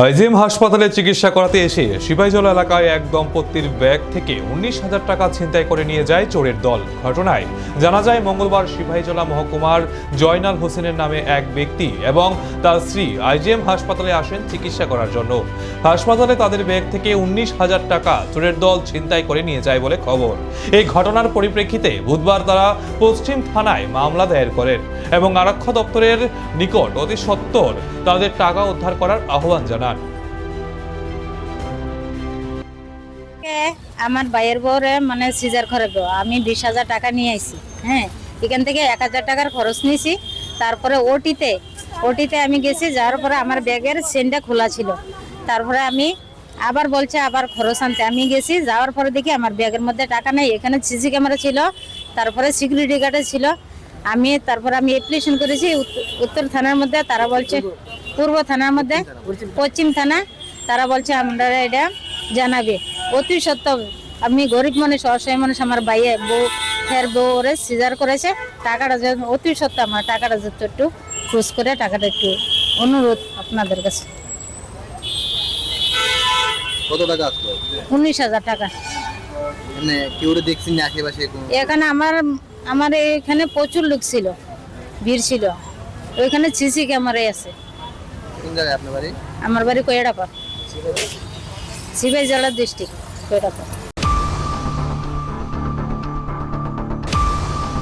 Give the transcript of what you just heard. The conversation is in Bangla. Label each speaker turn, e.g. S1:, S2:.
S1: হাইজিম হাসপাতালে চিকিৎসা করাতে এসে সিপাহীজলা এলাকায় এক দম্পতির ব্যাগ থেকে উনিশ হাজার টাকা ছিনতাই করে নিয়ে যায় চোরের দল। ঘটনায় জানা যায়, মঙ্গলবার সিপাহীজলা মহকুমার জয়নাল হোসেনের নামে এক ব্যক্তি এবং তার স্ত্রী আইজিএম হাসপাতালে আসেন চিকিৎসা করার জন্য। হাসপাতালে তাদের ব্যাগ থেকে উনিশ হাজার টাকা চোরের দল ছিনতাই করে নিয়ে যায় বলে খবর। এই ঘটনার পরিপ্রেক্ষিতে বুধবার তারা পশ্চিম থানায় মামলা দায়ের করেন এবং আরক্ষা দপ্তরের নিকট অতি সত্বর তাদের টাকা উদ্ধার করার আহ্বান জানান
S2: কে? আমার ভাইয়ের বউরে মানে সিজার করে গো আমি বিশ হাজার টাকা নিয়ে আইছি হ্যাঁ? এখান থেকে এক হাজার টাকার খরচ নিয়েছি। তারপরে ওটিতে ওটিতে আমি গেছি, যাওয়ার পরে আমার ব্যাগের চেনটা খোলা ছিল। তারপরে আমি আবার বলছে আবার খরচ আনতে। আমি গেছি, যাওয়ার পরে দেখি আমার ব্যাগের মধ্যে টাকা নেই। এখানে সিসি ক্যামেরা ছিল, তারপরে সিকিউরিটি গার্ডে ছিল। আমি, তারপরে আমি অ্যাপ্লিকেশন করেছি উত্ত- উত্তর থানার মধ্যে। তারা বলছে পূর্ব থানার মধ্যে পশ্চিম থানা তারা বলছে আমরা এটা জানাবে। অতি সত্য আমি গরিব মানুষ অসহায় মানুষ আমার ভাইয়ে বউ ফের বউ ওরে সিজার করেছে টাকাটা অতি সত্য আমার টাকাটা যত একটু খোঁজ করে টাকাটা একটু অনুরোধ আপনাদের কাছে।
S3: কত টাকা আসলো?
S2: উনিশ হাজার টাকা।
S3: মানে কেউ দেখছেন আশেপাশে
S2: এখানে আমার আমার এখানে প্রচুর লোক ছিল ভিড় ছিল। ওইখানে সিসি ক্যামেরাই আছে।
S3: কোন জায়গায় আপনার বাড়ি?
S2: আমার বাড়ি কয়েডাপা সিবাই জেলার ডিস্ট্রিক্ট কয়ডাপা